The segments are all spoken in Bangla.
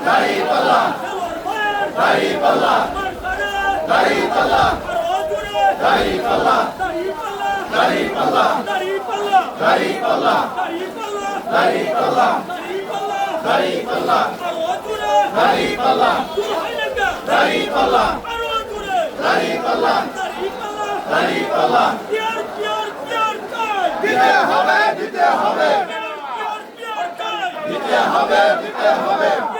হবে দিতে হবে দিতে হবে দিতে হবে দিতে হবে দিতে হবে দিতে হবে দিতে হবে দিতে হবে দিতে হবে দিতে হবে।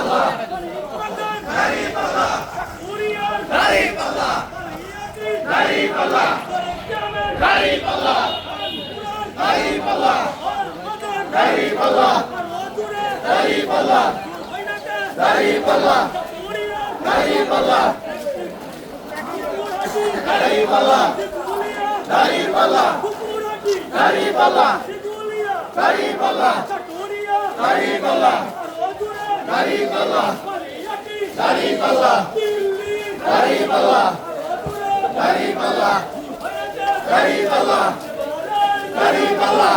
Karibala! Karibala! Karibala! তারিক আল্লাহ তারিক আল্লাহ তারিক আল্লাহ তারিক আল্লাহ তারিক আল্লাহ তারিক আল্লাহ